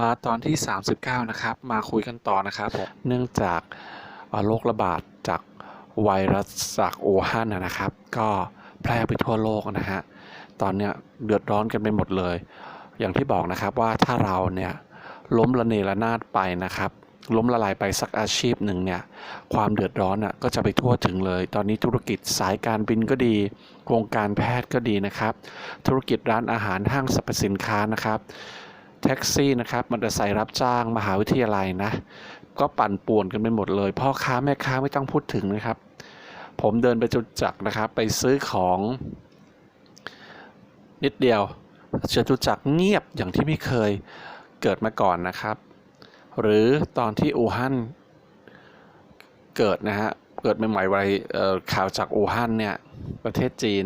มาตอนที่ 39 นะครับ มาคุยกันต่อนะครับ เนื่องจากโรคระบาดจากไวรัสจากอู่ฮั่นนะนะครับ ก็แพร่ไปทั่วโลกนะฮะ ตอนเนี้ยเดือดร้อนกันไปหมดเลย อย่างที่บอกนะครับว่าถ้าเราเนี่ยล้มละเนระนาดไปนะครับ ล้มละลายไปสักอาชีพหนึ่งเนี่ย ความเดือดร้อนอะก็จะไปทั่วถึงเลย ตอนนี้ธุรกิจสายการบินก็ดีวงการแพทย์ก็ดีนะครับ ธุรกิจร้านอาหารห้างสรรพสินค้านะครับ แท็กซี่นะครับมอเตอร์ไซค์รับจ้างมหาวิทยาลัยนะ ก็ปั่นป่วนกันไปหมดเลย พ่อค้าแม่ค้าไม่ต้องพูดถึงนะครับ ผมเดินไปจตุจักรนะครับ ไปซื้อของ นิดเดียวจตุจักรเงียบอย่างที่ไม่เคยเกิดมาก่อนนะครับ หรือตอนที่อู่ฮั่นเกิดนะฮะเกิดใหม่ๆวัยเอ่อข่าวจากอู่ฮั่นเนี่ยประเทศจีน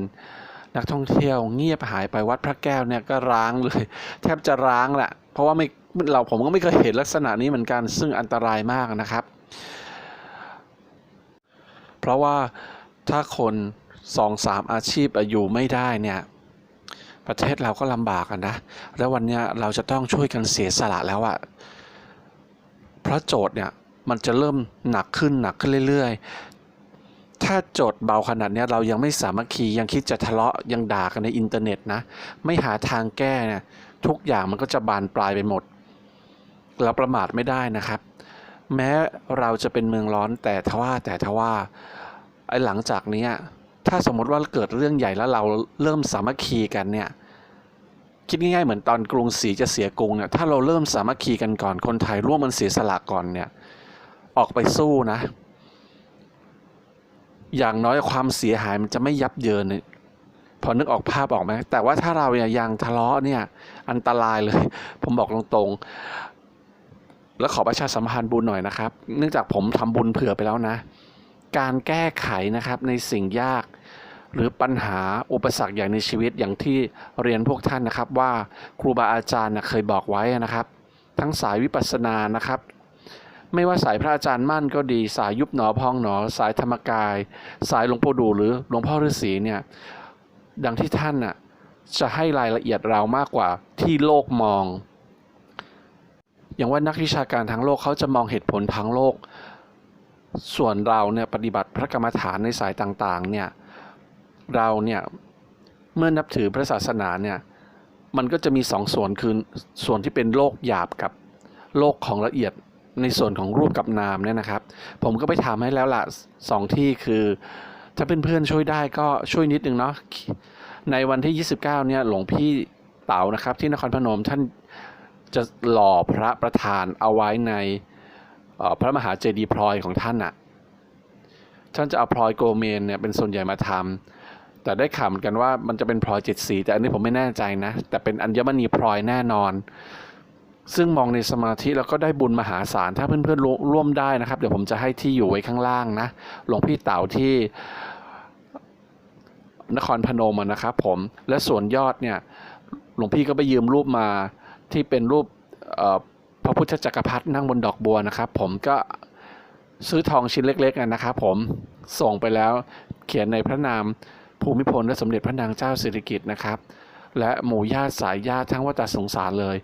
นักท่องเที่ยวเงียบหายไปวัดพระแก้วเนี่ยก็ร้างเลย แทบจะร้างแหละเพราะว่าไม่เราผมก็ไม่เคยเห็นลักษณะนี้เหมือนกันซึ่งอันตรายมากนะครับ เพราะว่าถ้าคนสองสามอาชีพอยู่ไม่ได้เนี่ยประเทศเราก็ลำบากกันนะ แล้ววันนี้เราจะต้องช่วยกันเสียสละแล้วอะเพราะโจทย์เนี่ยมันจะเริ่มหนักขึ้นหนักขึ้นเรื่อย ถ้าโจทย์เบาขนาดนี้เรายังไม่สามัคคียังคิดจะทะเลาะยังด่ากันในอินเทอร์เน็ตนะ ไม่หาทางแก้นี่ยทุกอย่างมันก็จะบานปลายไปหมด เราประมาทไม่ได้นะครับ แม้เราจะเป็นเมืองร้อนแต่ทว่าแต่ทว่าไอ้หลังจากนี้ถ้าสมมติว่าเกิดเรื่องใหญ่แล้วเราเริ่มสามัคคีกันเนี่ยคิดง่ายๆเหมือนตอนกรุงศรีจะเสียกรุงเนี่ยถ้าเราเริ่มสามัคคีกันก่อนคนไทยร่วมมันเสียสละก่อนเนี่ยออกไปสู้นะ อย่างน้อยความเสียหายมันจะไม่ยับเยินเนี่ยพอนึกออกภาพออกไหมแต่ว่าถ้าเราเนี่ยยังทะเลาะเนี่ยอันตรายเลย ผมบอกตรงๆ แล้วขอประชาสัมพันธ์บุญหน่อยนะครับ เนื่องจากผมทำบุญเผื่อไปแล้วนะ การแก้ไขนะครับในสิ่งยาก หรือปัญหาอุปสรรคอย่างในชีวิตอย่างที่เรียนพวกท่านนะครับ ว่าครูบาอาจารย์น่ะเคยบอกไว้นะครับ ทั้งสายวิปัสสนานะครับ ไม่ว่าสายพระอาจารย์มั่นก็ดี สายยุบหนอพองหนอ สายธรรมกาย สายหลวงปู่ดูหรือหลวงพ่อฤาษีเนี่ยดังที่ท่านน่ะจะให้รายละเอียดเรามากกว่าที่โลกมอง อย่างว่านักวิชาการทางโลกเขาจะมองเหตุผลทางโลก ส่วนเราเนี่ยปฏิบัติพระกรรมฐานในสายต่างๆเนี่ยเราเนี่ยเมื่อนับถือพระศาสนาเนี่ยมันก็จะมีสองส่วนคือส่วนที่เป็นโลกหยาบกับโลกของละเอียด ในส่วนของรูปกับนามเนี่ยนะครับ ผมก็ไปถามให้แล้วล่ะสองที่คือ ถ้าเพื่อนๆช่วยได้ก็ช่วยนิดนึงเนาะในวันที่ 29 เนี่ยหลวงพี่เต๋านะครับ ที่นครพนมท่านจะหล่อพระประธานเอาไว้ในพระมหาเจดีย์พลอยของท่านอะท่านจะเอาพลอยโกเมนเนี่ยเป็นส่วนใหญ่มาทำแต่ได้ข่าวเหมือนกันว่ามันจะเป็นพลอยเจ็ดสีแต่อันนี้ผมไม่แน่ใจนะ แต่เป็นอัญมณีพลอยแน่นอน ซึ่งมองในสมาธิแล้วก็ได้บุญมหาศาลถ้าเพื่อนๆร่วร่วมได้นะครับ เดี๋ยวผมจะให้ที่อยู่ไว้ข้างล่างนะหลวงพี่เต๋าที่นครพนมนะครับผมและส่วนยอดเนี่ยหลวงพี่ก็ไปยืมรูปมาที่เป็นรูปพระพุทธจักรพรรดินั่งบนดอกบัวนะครับ ผมก็ซื้อทองชิ้นเล็กๆนะครับผมส่งไปแล้วเขียนในพระนามภูมิพลและสมเด็จพระนางเจ้าสิริกิติ์นะครับ และหมู่ญาติสายญาติทั้งวัฏสงสารเลย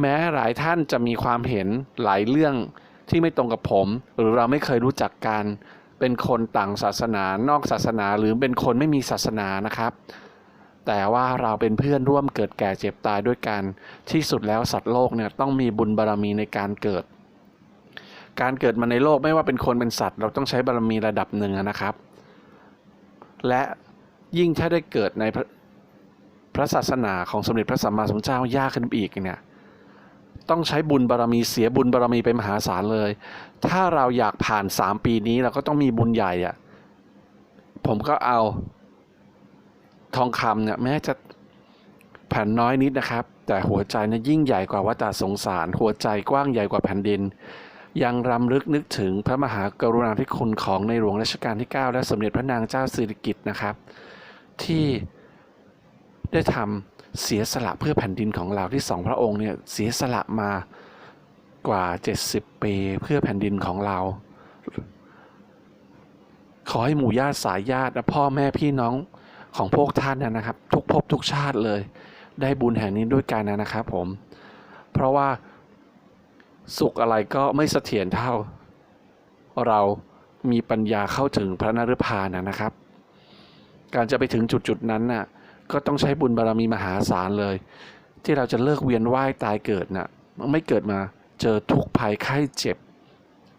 แม้หลายท่านจะมีความเห็นหลายเรื่องที่ไม่ตรงกับผม หรือเราไม่เคยรู้จักกันเป็นคนต่างศาสนานอกศาสนาหรือเป็นคนไม่มีศาสนานะครับ แต่ว่าเราเป็นเพื่อนร่วมเกิดแก่เจ็บตายด้วยกัน ที่สุดแล้วสัตว์โลกเนี่ยต้องมีบุญบารรมีในการเกิด การเกิดมาในโลกไม่ว่าเป็นคนเป็นสัตว์ เราต้องใช้บารรมีระดับหนึ่งนะครับ และยิ่งถ้าได้เกิดในพระศาสนาของสมเด็จพระสัมมาสัมพุทธเจ้ายากขึ้นอีกเนี่ย ต้องใช้บุญบารรมีเสียบุญบารรมีไปมหาศาลเลย ถ้าเราอยากผ่านสามปีนี้เราก็ต้องมีบุญใหญ่อะผมก็เอาทองคำเนี่ยแม้จะแผ่นน้อยนิดนะครับ แต่หัวใจเนี่ยยิ่งใหญ่กว่าวัฏสงสาร หัวใจกว้างใหญ่กว่าแผ่นดิน ยังรำลึกนึกถึงพระมหากรุณาธิคุณของในหลวงรัชกาลที่ 9 และสมเด็จพระนางเจ้าสิริกิติ์นะครับ ที่ได้ทำ เสียสละเพื่อแผ่นดินของเราที่สองพระองค์เนี่ยเสียสละมากว่า 70 ปีเพื่อแผ่นดินของเรา ขอให้หมู่ญาติสายญาติและพ่อแม่พี่น้องของพวกท่านนะครับ ทุกภพทุกชาติเลย ได้บุญแห่งนี้ด้วยกันนะครับผม เพราะว่าสุขอะไรก็ไม่เสถียรเท่า เรามีปัญญาเข้าถึงพระนฤพานนะนะครับ การจะไปถึงจุดจุดๆนั้นน่ะ ก็ต้องใช้บุญบารมีมหาศาลเลย ที่เราจะเลิกเวียนว่ายตายเกิดน่ะไม่เกิดมาเจอทุกภัยไข้เจ็บ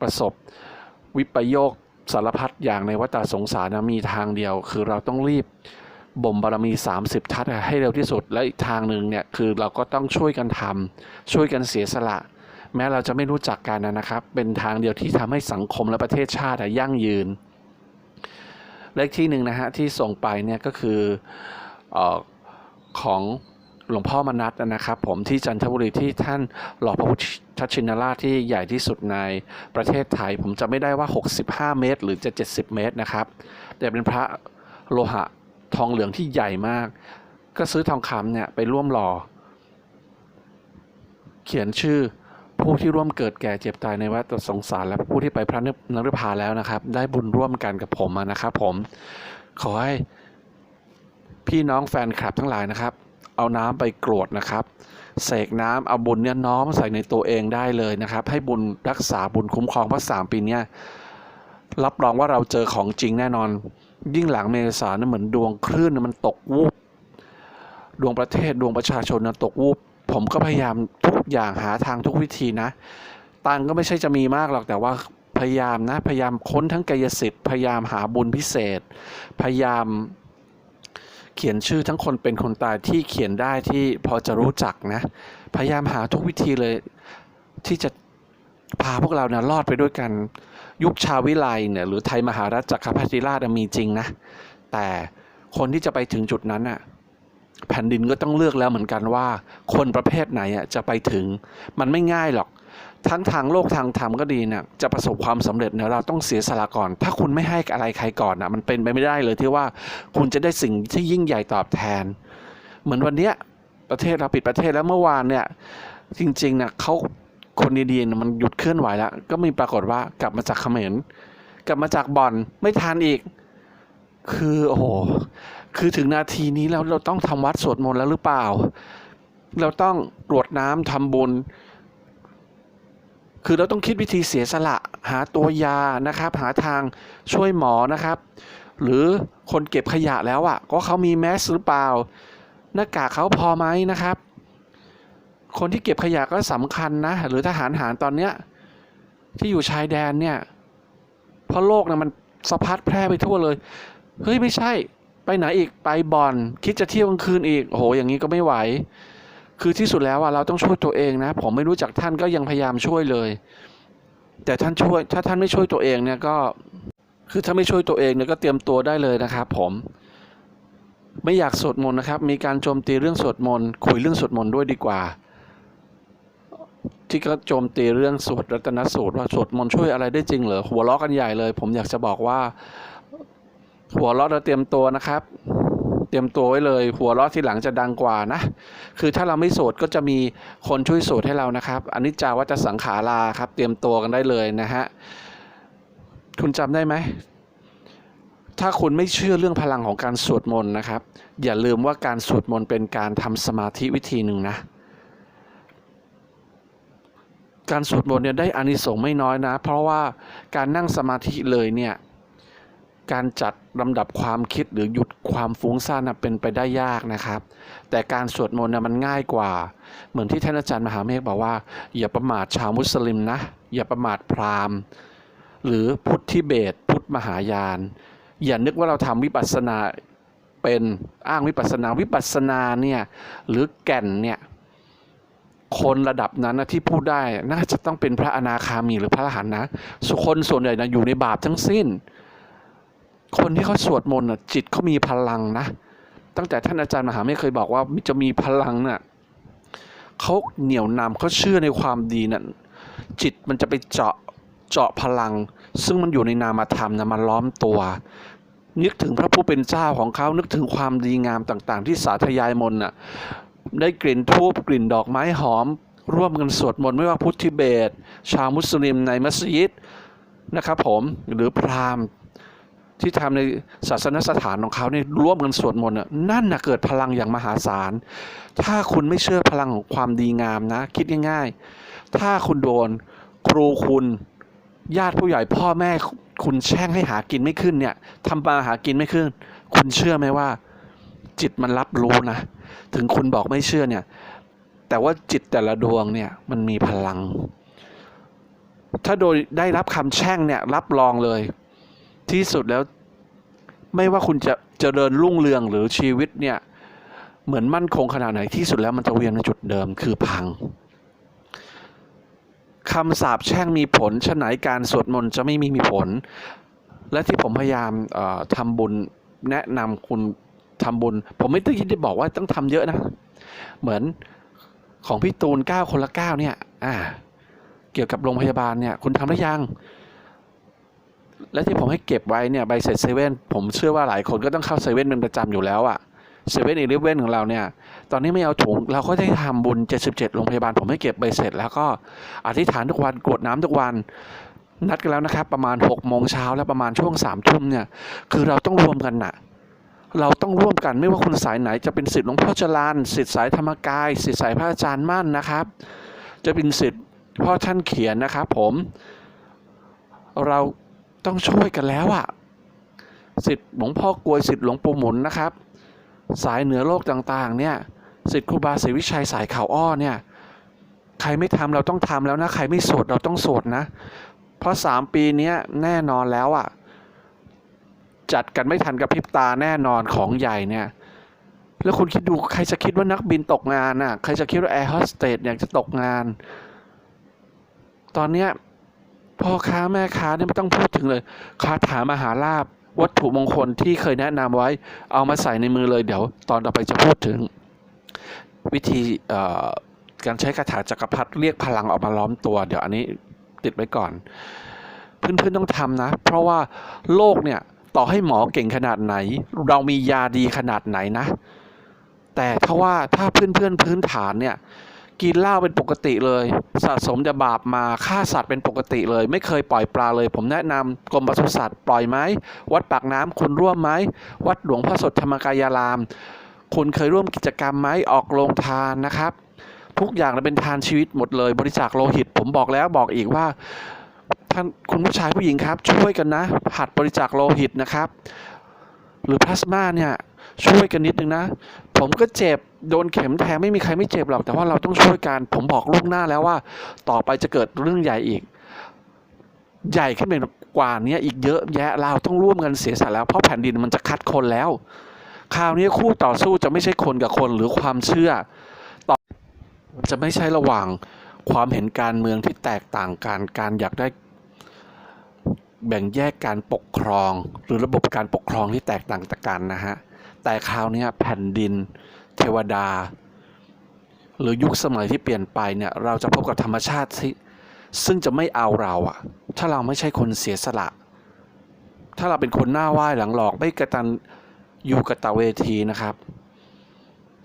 ประสบ วิปโยคสารพัดอย่างในวัฏสงสารนะมีทางเดียว คือเราต้องรีบบ่มบารมี 30 ทัศให้เร็วที่สุดและอีกทางหนึ่งเนี่ยคือเราก็ต้องช่วยกันทำช่วยกันเสียสละ แม้เราจะไม่รู้จักกันนะนะครับ เป็นทางเดียวที่ทำให้สังคมและประเทศชาติยั่งยืนเลขที่หนึ่งนะฮะที่ส่งไปเนี่ยก็คือ ของหลวงพ่อมนัสนะครับผมที่จันทบุรีที่ท่านหล่อพระพุทธชินราชที่ใหญ่ที่สุดในประเทศไทย ผมจะไม่ได้ว่า 65 เมตร หรือจะ 70 เมตรนะครับแต่เป็นพระโลหะทองเหลืองที่ใหญ่มาก ก็ซื้อทองคำเนี่ยไปร่วมหล่อ เขียนชื่อผู้ที่ร่วมเกิดแก่เจ็บตายในวัฏสงสาร และผู้ที่ไปพระนรพานแล้วนะครับ ได้บุญร่วมกันกับผมนะครับ ผมขอให้ พี่น้องแฟนคลับทั้งหลายนะครับ เอาน้ำไปกรวดนะครับ เสกน้ำเอาบุญเนี่ยน้อมใส่ในตัวเองได้เลยนะครับ ให้บุญรักษาบุญคุ้มครองพระสามปีเนี้ยรับรองว่าเราเจอของจริงแน่นอน ยิ่งหลังเมษาเนี่ยเหมือนดวงคลื่นมันตกวูบดวงประเทศดวงประชาชนนะตกวูบผมก็พยายามทุกอย่างหาทางทุกวิธีนะ ตังก็ไม่ใช่จะมีมากหรอกแต่ว่าพยายามนะ พยายามค้นทั้งกายสิทธิ์ พยายามหาบุญพิเศษ พยายาม เขียนชื่อทั้งคนเป็นคนตายที่เขียนได้ที่พอจะรู้จักนะ พยายามหาทุกวิธีเลย ที่จะพาพวกเราเนี่ยรอดไปด้วยกัน ยุคชาวิไลเนี่ยหรือไทยมหารัฐจักรพรรดิราชมีจริงนะ แต่คนที่จะไปถึงจุดนั้นน่ะแผ่นดินก็ต้องเลือกแล้วเหมือนกันว่า คนประเภทไหนอะจะไปถึงมันไม่ง่ายหรอก ทั้งทางโลกทางธรรมก็ดีเนี่ยจะประสบความสำเร็จเนี่ยเราต้องเสียสละก่อน ถ้าคุณไม่ให้อะไรใครก่อนอะมันเป็นไปไม่ได้เลยที่ว่าคุณจะได้สิ่งที่ยิ่งใหญ่ตอบแทน เหมือนวันเนี้ยประเทศเราปิดประเทศแล้วเมื่อวานเนี่ยจริงๆเนี่ยเขาคนดีๆมันหยุดเคลื่อนไหวแล้ว ก็มีปรากฏว่ากลับมาจากเขมรกลับมาจากบ่อนไม่ทันอีก คือโอ้โหคือถึงนาทีนี้แล้วเราต้องทำวัดสวดมนต์แล้วหรือเปล่า เราต้องกรวดน้ำทำบุญ คือเราต้องคิดวิธีเสียสละหาตัวยานะครับ หาทางช่วยหมอนะครับ หรือคนเก็บขยะแล้วอะ่ะ ก็เขามีแมสหรือเปล่า หน้ากากเขาพอไหมนะครับ คนที่เก็บขยะก็สำคัญนะ หรือทหารหารตอนเนี้ยที่อยู่ชายแดนเนี่ยเพราะโลกนะมันสะพัดแพร่ไปทั่วเลยเฮ้ยไม่ใช่ ไปไหนอีกไปบ่อน คิดจะเที่ยวกลางคืนอีกโอ้โหอย่างนี้ก็ไม่ไหว คือที่สุดแล้วอะเราต้องช่วยตัวเองนะ ผมไม่รู้จักท่านก็ยังพยายามช่วยเลย แต่ท่านช่วย ถ้าท่านไม่ช่วยตัวเองเนี่ยก็ คือถ้าไม่ช่วยตัวเองเนี่ยก็เตรียมตัวได้เลยนะครับผม ไม่อยากสวดมนต์นะครับ มีการโจมตีเรื่องสวดมนต์ คุยเรื่องสวดมนต์ด้วยดีกว่า ที่ก็โจมตีเรื่องสวดรัตนสูตรว่าสวดมนต์ช่วยอะไรได้จริงเหรอ หัวเราะกันใหญ่เลย ผมอยากจะบอกว่า หัวเราะเราเตรียมตัวนะครับ รียมตัวไว้เลย หัวเราะทีหลังจะดังกว่านะ คือถ้าเราไม่โสดก็จะมีคนช่วยโสดให้เรานะครับอันนี้จาวัจะสังขาราครับ เตรียมตัวกันได้เลยนะฮะคุณจำได้ไหมถ้าคุณไม่เชื่อเรื่องพลังของการสวดมนต์นะครับ อย่าลืมว่าการสวดมนต์เป็นการทำสมาธิวิธีหนึ่งนะการสวดมนต์เนี่ยได้อานิสงส์ไม่น้อยนะ เพราะว่าการนั่งสมาธิเลยเนี่ย การจัดลำดับความคิดหรือหยุดความฟุ้งซ่านเป็นไปได้ยากนะครับ แต่การสวดมนต์มันง่ายกว่า เหมือนที่ท่านอาจารย์มหาเมฆบอกว่า อย่าประมาทชาวมุสลิมนะ อย่าประมาทพราหมณ์ หรือพุทธิเบตพุทธมหายาน อย่านึกว่าเราทำวิปัสสนาเป็นอ้างวิปัสสนาวิปัสสนาเนี่ยหรือแก่นเนี่ยคนระดับนั้นนะที่พูดได้น่าจะต้องเป็นพระอนาคามีหรือพระอรหันต์นะสุคนส่วนใหญ่นะอยู่ในบาปทั้งสิ้น คนที่เขาสวดมนต์น่ะจิตเขามีพลังนะ ตั้งแต่ท่านอาจารย์มหาไม่เคยบอกว่าจะมีพลังน่ะเขาเหนี่ยวนำเขาเชื่อในความดีนั่นจิตมันจะไปเจาะเจาะพลัง ซึ่งมันอยู่ในนามธรรมนะมันล้อมตัว นึกถึงพระผู้เป็นเจ้าของเขานึกถึงความดีงามต่าง ๆ ที่สาธยายมนต์น่ะได้กลิ่นทูบกลิ่นดอกไม้หอม ร่วมกันสวดมนต์ไม่ว่าพุทธิเบต ชาวมุสลิมในมัสยิดนะครับผมหรือพราหมณ์ ที่ทำในศาสนสถานของเขาเนี่ยร่วมกันสวดมนต์น่ะนั่นนะเกิดพลังอย่างมหาศาล ถ้าคุณไม่เชื่อพลังของความดีงามนะ คิดง่ายๆ ถ้าคุณโดนครูคุณญาติผู้ใหญ่พ่อแม่คุณแช่งให้หากินไม่ขึ้นเนี่ยทำมาหากินไม่ขึ้น คุณเชื่อไหมว่า จิตมันรับรู้นะ ถึงคุณบอกไม่เชื่อเนี่ย แต่ว่าจิตแต่ละดวงเนี่ยมันมีพลัง ถ้าโดยได้รับคำแช่งเนี่ยรับรองเลย ที่สุดแล้วไม่ว่าคุณจะจะเจริญรุ่งเรืองหรือชีวิตเนี่ย เหมือนมั่นคงขนาดไหนที่สุดแล้วมันจะเวียนมาจุดเดิมคือพังคำสาปแช่งมีผลฉะไหนการสวดมนต์จะไม่มีมีผล และที่ผมพยายามทำบุญแนะนำคุณทำบุญ ผมไม่ได้ยินได้บอกว่าต้องทำเยอะนะ เหมือนของพี่ตูนเก้าคนละเก้าเนี่ย อ่า เกี่ยวกับโรงพยาบาลเนี่ย คุณทำได้ยัง และที่ผมให้เก็บไว้เนี่ยใบเสร็จเซเว่นผมเชื่อว่าหลายคนก็ต้องเข้าเซเว่นเป็นประจำอยู่แล้วอะเซเว่นอีเลฟเว่นของเราเนี่ย ตอนนี้ไม่เอาถุงเราก็ได้ทำบุญ 77 โรงพยาบาล ผมให้เก็บใบเสร็จ แล้วก็อธิษฐานทุกวันกรวดน้ำทุกวัน นัดกันแล้วนะครับ ประมาณ6โมงเช้าและประมาณช่วง3ทุ่มเนี่ย คือเราต้องรวมกันน่ะเราต้องร่วมกันไม่ว่าคุณสายไหนจะเป็นสิทธิ์หลวงพ่อจรานสิทธิ์สายธรรมกายสิทธิ์สายพระอาจารย์มั่นนะครับ จะเป็นสิทธิ์พ่อท่านเขียนนะครับ ผม เรา ต้องช่วยกันแล้วอะสิทธิ์หลวงพ่อกลวยสิทธิ์หลวงปู่หมุนนะครับ สายเหนือโลกต่างๆ เนี่ยสิทธิ์ครูบาศรีวิชัยสายข่าวอ้อเนี่ยใครไม่ทำเราต้องทำแล้วนะ ใครไม่สวดเราต้องสวดนะ เพราะสามปีเนี้ยแน่นอนแล้วอะจัดกันไม่ทันกับพิบตาแน่นอนของใหญ่เนี่ย แล้วคุณคิดดูใครจะคิดว่านักบินตกงานน่ะ ใครจะคิดว่าแอร์โฮสเตสเนี่ยจะตกงาน ตอนเนี้ย พ่อค้าแม่ค้าเนี่ยไม่ต้องพูดถึงเลยคาถามหาลาบวัตถุมงคลที่เคยแนะนำไว้ เอามาใส่ในมือเลยเดี๋ยว ตอนต่อไปจะพูดถึง วิธีการใช้คาถาจักรพรรดิเรียกพลังออกมาล้อมตัว เดี๋ยวอันนี้ติดไว้ก่อน เพื่อนๆต้องทำนะ เพราะว่าโลกเนี่ยต่อให้หมอเก่งขนาดไหน เรามียาดีขนาดไหนนะ แต่ถ้าว่าถ้าเพื่อนๆพื้นฐานเนี่ย กินเหล้าเป็นปกติเลย สะสมแต่บาปมาฆ่าสัตว์เป็นปกติเลย ไม่เคยปล่อยปลาเลย ผมแนะนำกรมปศุสัตว์ปล่อยไหมวัดปากน้ำคุณร่วมไหมวัดหลวงพ่อสดธรรมกายาราม คุณเคยร่วมกิจกรรมไหมออกโรงทานนะครับ ทุกอย่างเราเป็นทานชีวิตหมดเลย บริจาคโลหิต ผมบอกแล้วบอกอีกว่าท่านคุณผู้ชายผู้หญิงครับ ช่วยกันนะ หัดบริจาคโลหิตนะครับ หรือพลาสมาเนี่ยช่วยกันนิดนึงนะ ผมก็เจ็บ โดนเข็มแทงไม่มีใครไม่เจ็บหรอก แต่ว่าเราต้องช่วยกันผมบอกลูกหน้าแล้วว่า ต่อไปจะเกิดเรื่องใหญ่อีก ใหญ่ขึ้นไปกว่านี้อีกเยอะแยะเราต้องร่วมกันเสียสละแล้วเพราะแผ่นดินมันจะคัดคนแล้ว คราวนี้คู่ต่อสู้จะไม่ใช่คนกับคนหรือความเชื่อต่อจะไม่ใช่ระหว่างความเห็นการเมืองที่แตกต่างกันการอยากได้แบ่งแยกการปกครอง หรือระบบการปกครองที่แตกต่างกันนะฮะแต่คราวนี้แผ่นดิน เทวดา หรือยุคสมัยที่เปลี่ยนไปเนี่ยเราจะพบกับธรรมชาติที่ซึ่งจะไม่เอาเราอะถ้าเราไม่ใช่คนเสียสละ ถ้าเราเป็นคนหน้าไหว้หลังหลอกไม่กระตันอยู่กตะเวทีนะครับ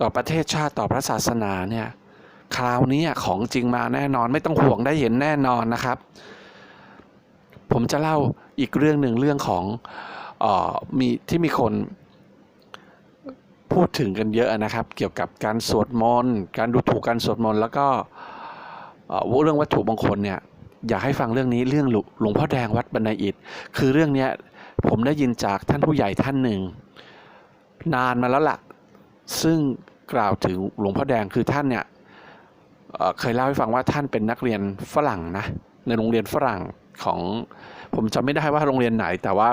ต่อประเทศชาติต่อพระศาสนาเนี่ยคราวนี้ของจริงมาแน่นอนไม่ต้องห่วงได้เห็นแน่นอนนะครับ ผมจะเล่าอีกเรื่องหนึ่งเรื่องของออมีที่มีคน พูดถึงกันเยอะนะครับ เกี่ยวกับการสวดมนต์การดูถูกการสวดมนต์แล้วก็เอ่อเรื่องวัตถุมงคลเนี่ยอยากให้ฟังเรื่องนี้เรื่องหลวหลวงพ่อแดงวัดบันไดอิฐคือเรื่องนี้ผมได้ยินจากท่านผู้ใหญ่ท่านหนึ่ง นานมาแล้วล่ะ ซึ่งกล่าวถึงหลวงพ่อแดงคือท่านเนี่ยเคยเล่าให้ฟังว่าท่านเป็นนักเรียนฝรั่งนะในโรงเรียนฝรั่งของผมจำไม่ได้ว่าโรงเรียนไหน แต่ว่า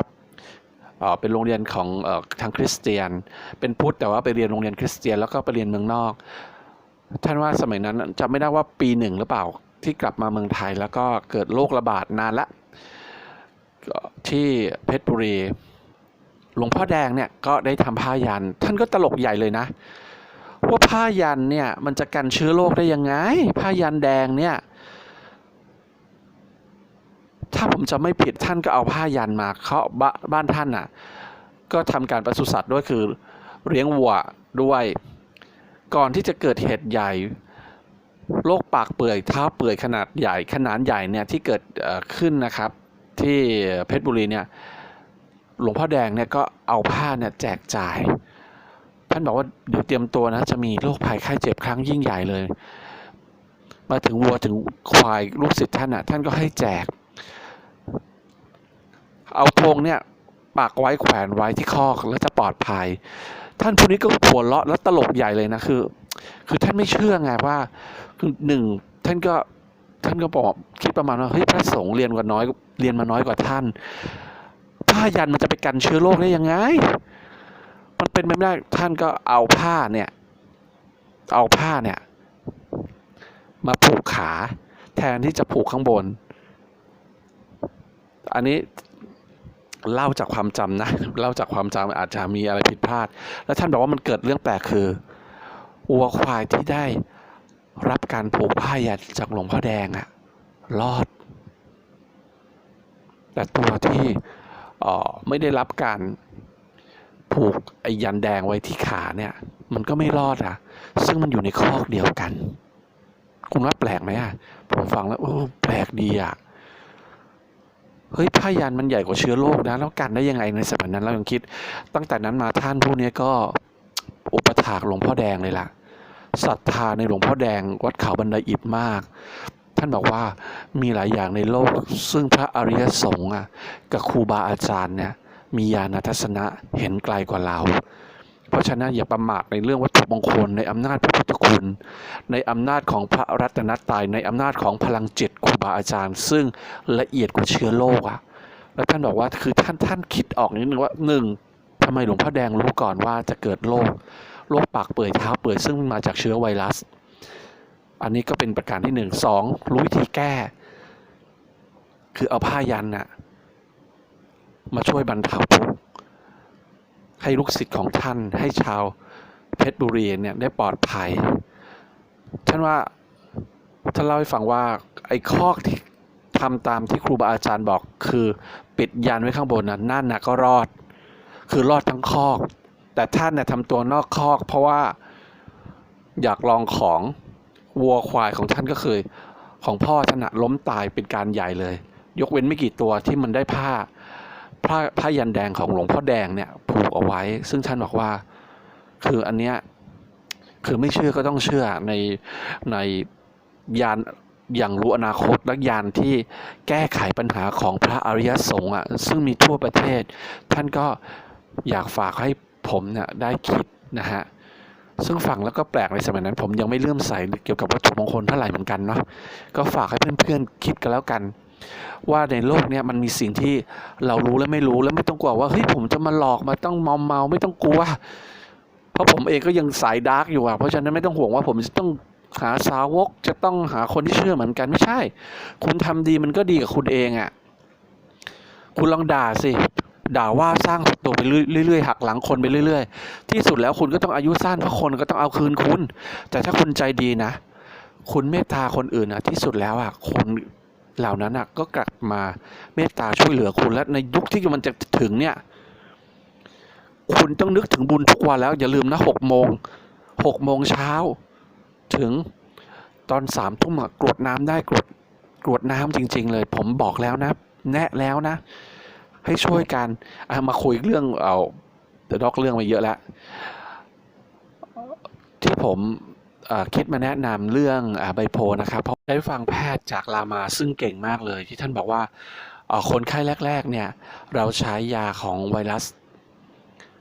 เอ่อเป็นโรงเรียนของอทางคริสเตียน เป็นพุทธแต่ว่าไปเรียนโรงเรียนคริสเตียนแล้วก็ไปเรียนเมืองนอก ท่านว่าสมัยนั้นจำไม่ได้ว่าปีหนึ่งหรือเปล่าที่กลับมาเมืองไทยแล้วก็เกิดโรคระบาดนานละที่เพชรบุรี หลวงพ่อแดงเนี่ยก็ได้ทำผ้ายัน ท่านก็ตลกใหญ่เลยนะ ว่าผ้ายันเนี่ยมันจะกันเชื้อโรคได้ยังไง ผ้ายันแดงเนี่ย ถ้าผมจะไม่ผิดท่านก็เอาผ้ายันมาเขาบบ้านท่านน่ะ ก็ทำการปศุสัตว์ด้วยคือเลี้ยงวัวด้วย ก่อนที่จะเกิดเหตุใหญ่โรคปากเปื่อยเท้าเปื่อยขนาดใหญ่ขนาดใหญ่เนี่ยที่เกิดขึ้นนะครับ ที่เพชรบุรีเนี่ยหลวงพ่อแดงเนี่ยก็เอาผ้าเนี่ยแจกจ่าย ท่านบอกว่าเดี๋ยวเตรียมตัวนะ จะมีโรคภัยไข้เจ็บครั้งยิ่งใหญ่เลย มาถึงวัวถึงควายลูกศิษย์ท่านอะท่านก็ให้แจก เอาธงเนี่ยปักไว้แขวนไว้ที่คอกแล้วจะปลอดภัย ท่านผู้นี้ก็หัวเราะแล้วตลกใหญ่เลยนะคือ คือท่านไม่เชื่อไงว่าคือหนึ่งท่านก็ท่านก็บอกคิดประมาณว่าเฮ้ยพระสงฆ์เรียนกว่าน้อยเรียนมาน้อยกว่าท่านผ้ายันมันจะไปกันเชื้อโรคได้ยังไง มันเป็นไปไม่ได้ท่านก็เอาผ้าเนี่ย เอาผ้าเนี่ย มาผูกขา แทนที่จะผูกข้างบน อันนี้ เล่าจากความจำนะเล่าจากความจำอาจจะมีอะไรผิดพลาด แล้วท่านบอกว่ามันเกิดเรื่องแปลกคือวัวควายที่ได้รับการผูกผ้ายันจากหลวงพ่อแดงอะรอด แต่ตัวที่อ่อไม่ได้รับการผูกไอ้ยันแดงไว้ที่ขาเนี่ย มันก็ไม่รอดอะซึ่งมันอยู่ในคอกเดียวกัน คุณว่าแปลกไหมอะผมฟังแล้วโอ้แปลกดีอะ เฮ้ยผ้ายันมันใหญ่กว่าเชื้อโรคนะแล้วกันได้ยังไงในสมัยนั้นเรายังคิด ตั้งแต่นั้นมาท่านผู้นี้ก็อุปถากหลวงพ่อแดงเลยล่ะศรัทธาในหลวงพ่อแดงวัดเขาบันไดอิฐมาก ท่านบอกว่ามีหลายอย่างในโลก ซึ่งพระอริยสงฆ์กับครูบาอาจารย์เนี่ยมีญาณทัศนะเห็นไกลกว่าเรา เพราะฉะนั้นอย่าประมาทในเรื่องวัตถุมงคลในอำนาจพระพุทธคุณ ในอำนาจของพระรัตนตรัยในอำนาจของพลังจิตครูบาอาจารย์ ซึ่งละเอียดกว่าเชื้อโรคอะแล้วท่านบอกว่าคือท่านท่านคิดออกนิดนึงว่าหนึ่งทำไมหลวงพ่อแดงรู้ก่อนว่าจะเกิดโรคโรคปากเปื่อยเท้าเปื่อยซึ่งมาจากเชื้อไวรัส อันนี้ก็เป็นประการที่หนึ่งสองรู้วิธีแก้ คือเอาผ้ายันน่ะมาช่วยบรรเทาทุก ให้ลูกศิษย์ของท่านให้ชาวเพชรบุรีเนี่ยได้ปลอดภัย ท่านว่าท่านเล่าให้ฟังว่าไอ้คอกที่ทำตามที่ครูบาอาจารย์บอกคือปิดยันไว้ข้างบนน่ะนั่นนะก็รอด คือรอดทั้งคอก แต่ท่านเนี่ยทำตัวนอกคอก เพราะว่าอยากลองของวัวควายของท่านก็เคยของพ่อท่านะล้มตายเป็นการใหญ่เลย ยกเว้นไม่กี่ตัวที่มันได้ผ้า ผ้าผ้ายันแดงของหลวงพ่อแดงเนี่ยผูกเอาไว้ ซึ่งท่านบอกว่าคืออันเนี้ยคือไม่เชื่อก็ต้องเชื่อในในยานอย่างรู้อนาคตและยานที่แก้ไขปัญหาของพระอริยสงฆ์อะซึ่งมีทั่วประเทศ ท่านก็อยากฝากให้ผมเนี่ยได้คิดนะฮะซึ่งฟังแล้วก็แปลกในสมัยนั้น ผมยังไม่เลื่อมใสเกี่ยวกับวัตถุมงคลเท่าไหร่เหมือนกันเนาะก็ฝากให้เพื่อนๆคิดกันแล้วกัน ว่าในโลกเนี้ยมันมีสิ่งที่เรารู้และไม่รู้และไม่ต้องกลัวว่าเฮ้ยผมจะมาหลอกมาต้องเมาเมาไม่ต้องกลัว เพราะผมเองก็ยังสายดาร์กอยู่อะเพราะฉะนั้นไม่ต้องห่วงว่าผมจะต้องหาสาวกจะต้องหาคนที่เชื่อเหมือนกันไม่ใช่ คุณทำดีมันก็ดีกับคุณเองอะคุณลองด่าสิด่าว่าสร้างศัตรูไปเรื่อยๆหักหลังคนไปเรื่อย ๆ ที่สุดแล้วคุณก็ต้องอายุสั้นเพราะคนก็ต้องเอาคืนคุณ แต่ถ้าคุณใจดีนะ คุณเมตตาคนอื่นอะที่สุดแล้วอะคน เหล่านั้นอะก็กลับมาเมตตาช่วยเหลือคุณและในยุคที่มันจะถึงเนี่ย คุณต้องนึกถึงบุญทุกวันแล้ว อย่าลืมนะหกโมงหกโมงเช้า ถึงตอนสามทุ่มอะกรวดน้ำได้กรวดกรวดน้ำจริง ๆ เลย ผมบอกแล้วนะ แนะแล้วนะ ให้ช่วยกันอะมาคุยเรื่องเอาเดอะด็อกเรื่องมาเยอะแล้วที่ผม คิดมาแนะนำเรื่องอาไบโพนะครับ เพราะได้ฟังแพทย์จากรามาซึ่งเก่งมากเลย ที่ท่านบอกว่าคนไข้แรก ๆ เนี่ย เราใช้ยาของไวรัส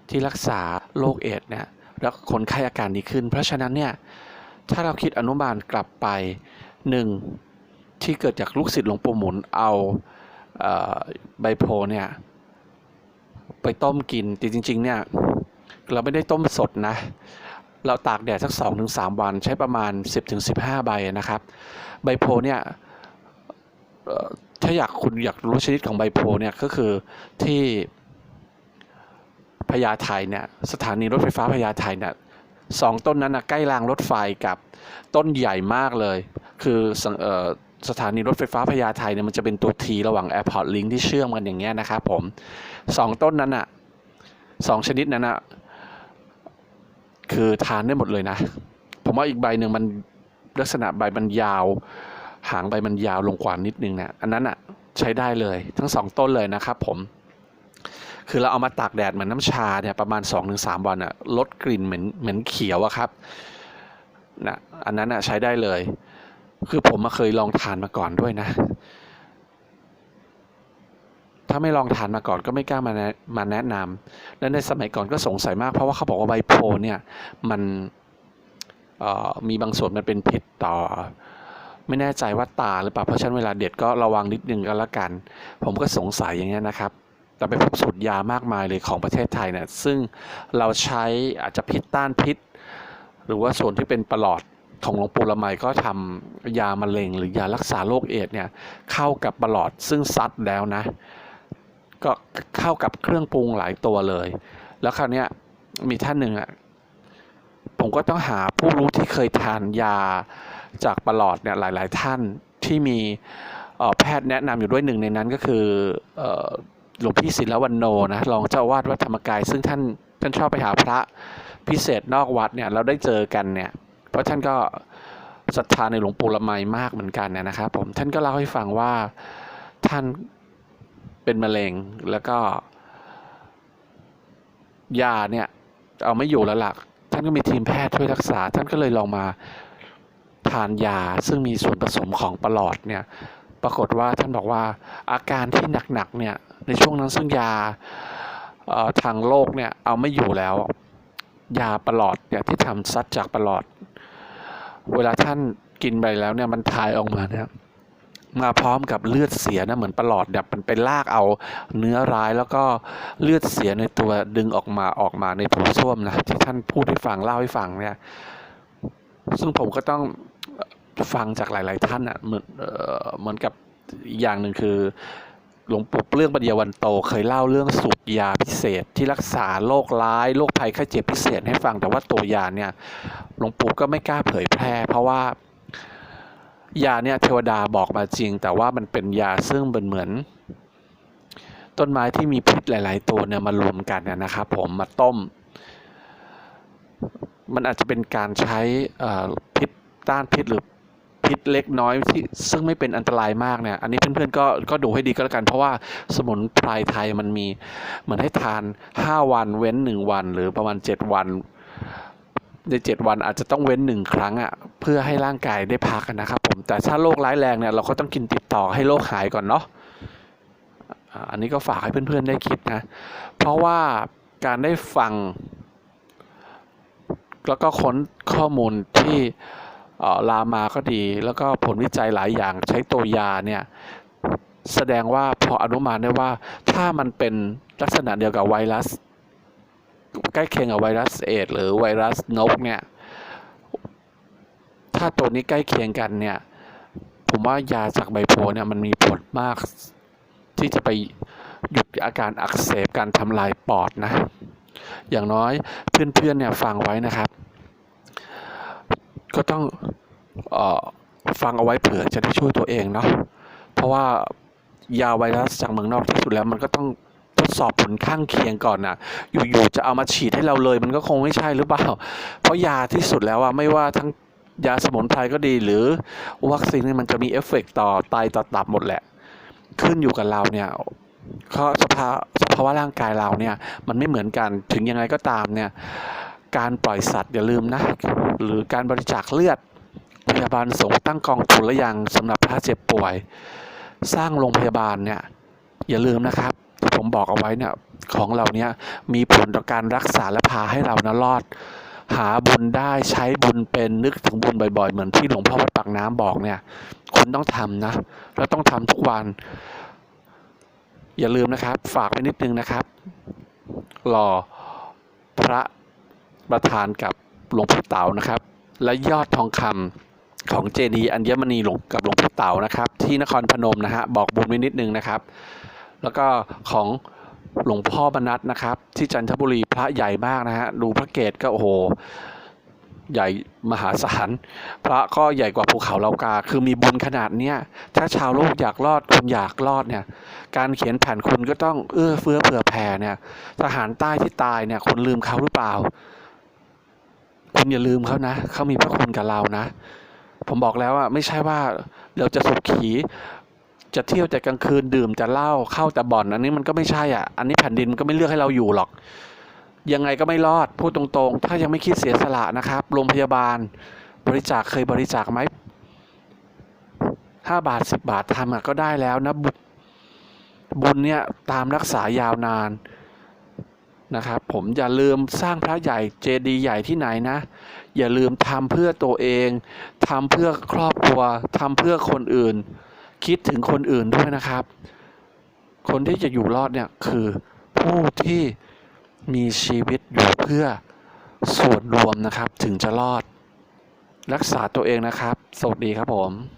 ที่รักษาโรคเอดเนี่ย แล้วคนไข้อาการดีขึ้น เพราะฉะนั้นเนี่ย ถ้าเราคิดอนุบาลกลับไปหนึ่งที่เกิดจากลูกศิษย์หลวงปู่หมุนเอาเอ่อไบโพเนี่ยไปต้มกินจริงๆเนี่ยเราไม่ได้ต้มสดนะ เราตากแดดสักสองถึงสามวัน ใช้ประมาณ 10ถึง15 ใบนะครับ ใบโพเนี่ยถ้าอยากคุณอยากรู้ชนิดของใบโพเนี่ยก็คือที่พญาไทเนี่ยสถานีรถไฟฟ้าพญาไทเนี่ยสองต้นนั้นนะใกล้รางรถไฟกับต้นใหญ่มากเลย คือสออสถานีรถไฟฟ้าพญาไทเนี่ยมันจะเป็นตัวทีระหว่าง Airport Link ที่เชื่อมกันอย่างเงี้ยนะครับผมสองต้นนั้นอะสองชนิดนั้นอะ คือทานได้หมดเลยนะ ผมว่าอีกใบหนึ่งมันลักษณะใบมันยาว หางใบมันยาวลงกว่านิดนึงเนะอันนั้นอะใช้ได้เลยทั้งสองต้นเลยนะครับผม คือเราเอามาตากแดดเหมือนน้ำชาเนี่ยประมาณ 2-3 วันอะลดกลิ่นเหม็นเหม็นเขียวอะครับนะอันนั้นอะใช้ได้เลย คือผมมาเคยลองทานมาก่อนด้วยนะ ถ้าไม่ลองทานมาก่อนก็ไม่กล้ามาแนะมาแนะนำและในสมัยก่อนก็สงสัยมากเพราะว่าเขาบอกว่าใบโพเนี่ยมันมีบางส่วนมันเป็นพิษต่อ ไม่แน่ใจว่าตาหรือเปล่าเพราะฉะนั้นเวลาเด็ดก็ระวังนิดนึงก็แล้วกัน ผมก็สงสัยอย่างเงี้ยนะครับแต่ไปพบสูตรยามากมายเลยของประเทศไทยเนี่ยซึ่งเราใช้อาจจะพิษต้านพิษ หรือว่าส่วนที่เป็นประหลอดของหลวงปู่ละไมก็ทำยามะเร็ง หรือยารักษาโรคเอดเนี่ยเข้ากับประหลอดซึ่งซัดแล้วนะ ก็เข้ากับเครื่องปรุงหลายตัวเลย แล้วคราวนี้มีท่านหนึ่งอะผมก็ต้องหาผู้รู้ที่เคยทานยาจากประหลอดเนี่ยหลาย ๆ ท่านที่มีแพทย์แนะนำอยู่ด้วยหนึ่งในนั้นก็คืออหลวงพี่ศิลวันโนนะรองเจ้าวาดวัดธรรมกาย ซึ่งท่านท่านชอบไปหาพระพิเศษนอกวัดเนี่ยเราได้เจอกันเนี่ย เพราะท่านก็ศรัทธาในหลวงปู่ละไมมากเหมือนกันเนี่ยนะครับผมท่านก็เล่าให้ฟังว่าท่าน เป็นมะเร็งแล้วก็ ยาเนี่ยเอาไม่อยู่แล้วหล่ะท่านก็มีทีมแพทย์ช่วยรักษา ท่านก็เลยลองมาทานยาซึ่งมีส่วนผสมของประหลอดเนี่ย ปรากฏว่าท่านบอกว่าอาการที่หนักๆเนี่ยในช่วงนั้นซึ่งยาทางโลกเนี่ยเอาไม่อยู่แล้ว ยาประหลอดเนี่ยที่ทำซัดจากประหลอด เวลาท่านกินไปแล้วเนี่ยมันถ่ายออกมาเนี่ย มาพร้อมกับเลือดเสียนะเหมือนประหลอดเนี่ยมันไปลากเอาเนื้อร้ายแล้วก็เลือดเสียในตัวดึงออกมาออกมาในโถส้วมนะที่ท่านพูดให้ฟังเล่าให้ฟังเนี่ยซึ่งผมก็ต้องฟังจากหลาย ๆ ท่านอะเหมือนเหมือนกับอีกอย่างหนึ่งคือหลวงปู่เรื่องปัญญาวันโตเคยเล่าเรื่องสูตรยาพิเศษที่รักษาโรคร้ายโรคภัยไข้เจ็บพิเศษให้ฟังแต่ว่าตัวยาเนี่ยหลวงปู่ก็ไม่กล้าเผยแพร่ เพราะว่า ยาเนี่ยเทวดาบอกมาจริง แต่ว่ามันเป็นยาซึ่งเป็นเหมือน ต้นไม้ที่มีพิษหลาย ๆ ตัวเนี่ยมารวมกันนนะครับผมมาต้ม มันอาจจะเป็นการใช้พิษต้านพิษหรือพิษเล็กน้อยที่ซึ่งไม่เป็นอันตรายมากเนี่ย อันนี้เพื่อนๆก็ก็ดูให้ดีก็แล้วกัน เพราะว่าสมุนไพรไทยมันมีเหมือนให้ทาน 5 วันเว้น 1 วัน หรือประมาณ 7 วัน ใน 7 วันอาจจะต้องเว้นหนึ่งครั้งอะเพื่อให้ร่างกายได้พักนะครับผมแต่ถ้าโรคร้ายแรงเนี่ยเราก็ต้องกินติดต่อให้โรคหายก่อนเนาะอันนี้ก็ฝากให้เพื่อนๆได้คิดนะเพราะว่าการได้ฟัง แล้วก็ค้นข้อมูลที่ลามาก็ดี แล้วก็ผลวิจัยหลายอย่างใช้ตัวยาเนี่ยแสดงว่าพออนุมานได้ว่าถ้ามันเป็นลักษณะเดียวกับไวรัส ใกล้เคียงกับไวรัสเอดหรือไวรัสนกเนี่ย ถ้าตัวนี้ใกล้เคียงกันเนี่ย ผมว่ายาจากใบโพเนี่ยมันมีผลมากที่จะไปหยุดอาการอักเสบการทำลายปอดนะ อย่างน้อยเพื่อนๆเนี่ยฟังไว้นะครับ ก็ต้องออฟังเอาไว้เผื่อจะได้ช่วยตัวเองเนาะ เพราะว่ายาไวรัสจากเมืองนอกที่สุดแล้วมันก็ต้อง ดสอบผลข้างเคียงก่อนนะอยู่ๆจะเอามาฉีดให้เราเลย มันก็คงไม่ใช่หรือเปล่า เพราะยาที่สุดแล้วอะไม่ว่าทั้งยาสมุนไพรก็ดีหรือวัคซีนนี่มันจะมีเอฟเฟกต์ต่อไตต่อตับหมดแหละ ขึ้นอยู่กับเราเนี่ยเพราะสภาสภาวะร่างกายเราเนี่ยมันไม่เหมือนกันถึงยังไงก็ตามเนี่ยการปล่อยสัตว์อย่าลืมนะ หรือการบริจาคเลือดพยาบาลสงตั้งกองทุนหรือยังสำหรับพระเจ็บป่วย สร้างโรงพยาบาลเนี่ยอย่าลืมนะครับ ผมบอกเอาไว้เนี่ยของเราเนี่ยมีผลต่อการรักษาและพาให้เรานะรอด หาบุญได้ใช้บุญเป็นนึกถึงบุญบ่อยๆ เหมือนที่หลวงพ่อวัดปากน้ำบอกเนี่ย คุณต้องทำนะ แล้วต้องทำทุกวัน อย่าลืมนะครับ ฝากไว้นิดนึงนะครับรอพระประธานกับหลวงพ่อเต๋านะครับ และยอดทองคำของเจดีย์อัญมณีหลวงกับหลวงพ่อเต๋านะครับ ที่นครพนมนะฮะบอกบุญไว้นิดนึงนะครับ แล้วก็ของหลวงพ่อบรรนัดนะครับ ที่จันทบุรีพระใหญ่มากนะฮะดูพระเกศก็โอ้โหใหญ่มหาศาลพระก็ใหญ่กว่าภูเขาเลากา คือมีบุญขนาดเนี้ยถ้าชาวโลกอยากรอดคุณอยากรอดเนี่ย การเขียนแผ่นคุณก็ต้องเอื้อเฟื้อเผื่อแผ่เนี่ย ทหารใต้ที่ตายเนี่ยคุณลืมเขาหรือเปล่า คุณอย่าลืมเขานะเขามีพระคุณกับเรานะ ผมบอกแล้วว่าไม่ใช่ว่าเราจะสุขี จะเที่ยวแต่กลางคืนดื่มแต่เหล้าเข้าแต่บ่อนอันนี้มันก็ไม่ใช่อะ อันนี้แผ่นดินก็ไม่เลือกให้เราอยู่หรอก ยังไงก็ไม่รอดพูดตรงๆ ถ้ายังไม่คิดเสียสละนะครับ โรงพยาบาลบริจาคเคยบริจาคไหมห้าบาทสิบบาททำก็ได้แล้วนะบุบุญเนี่ยตามรักษายาวนานนะครับผมอย่าลืมสร้างพระใหญ่เจดีย์ใหญ่ที่ไหนนะ อย่าลืมทำเพื่อตัวเองทำเพื่อครอบครัวทำเพื่อคนอื่น คิดถึงคนอื่นด้วยนะครับ คนที่จะอยู่รอดเนี่ยคือผู้ที่มีชีวิตอยู่เพื่อส่วนรวมนะครับถึงจะรอด รักษาตัวเองนะครับ สวัสดีครับผม